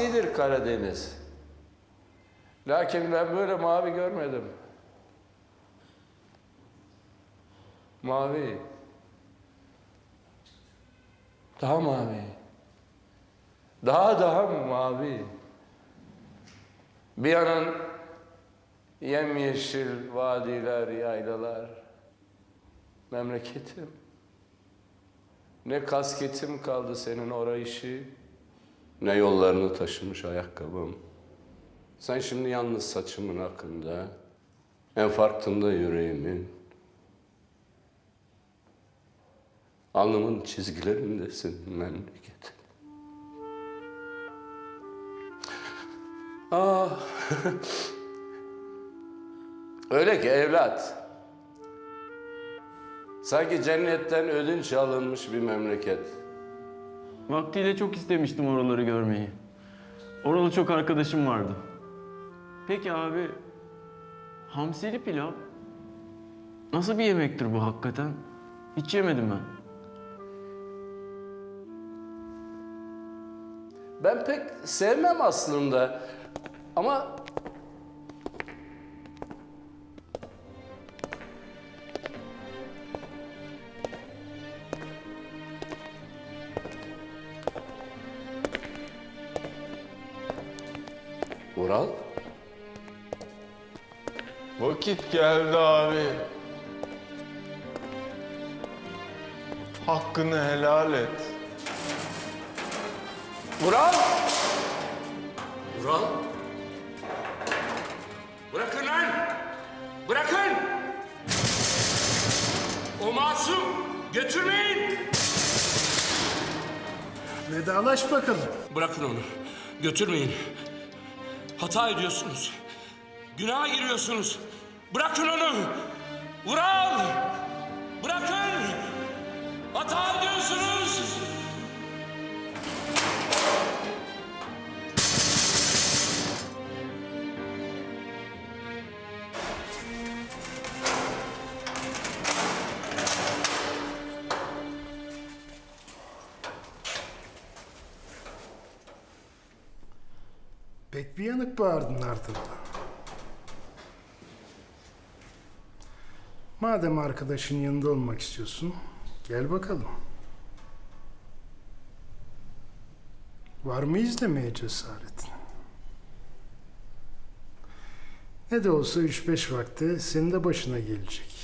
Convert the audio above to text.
Vasidir Karadeniz. Lakin ben böyle mavi görmedim. Mavi. Daha mavi. Daha daha mavi. Bir yanın yemyeşil vadiler, yaylalar. Memleketim. Ne kasketim kaldı senin orayışı, ne yollarını taşımış ayakkabım. Sen şimdi yalnız saçımın akında, en farkında yüreğimin. Alnımın çizgilerindesin memleket. Ah. Öyle ki evlat. Sanki cennetten ödünç alınmış bir memleket. Vaktiyle çok istemiştim oraları görmeyi. Oralı çok arkadaşım vardı. Peki abi, hamsili pilav nasıl bir yemektir bu hakikaten? Hiç yemedim ben. Ben pek sevmem aslında. Ama Ural, Vakit geldi abi. Hakkını helal et. Ural! Ural! Bırakın lan! Bırakın! O masum! Götürmeyin! Vedalaş bakalım. Bırakın onu. Götürmeyin. Hata ediyorsunuz. Günaha giriyorsunuz. Bırakın onu. Ural! Bırakın! Hata ediyorsunuz. Pek bir yanık bağırdın ardından. Madem arkadaşın yanında olmak istiyorsun, gel bakalım. Var mı izlemeye cesaretin? Ne de olsa üç beş vakte senin de başına gelecek.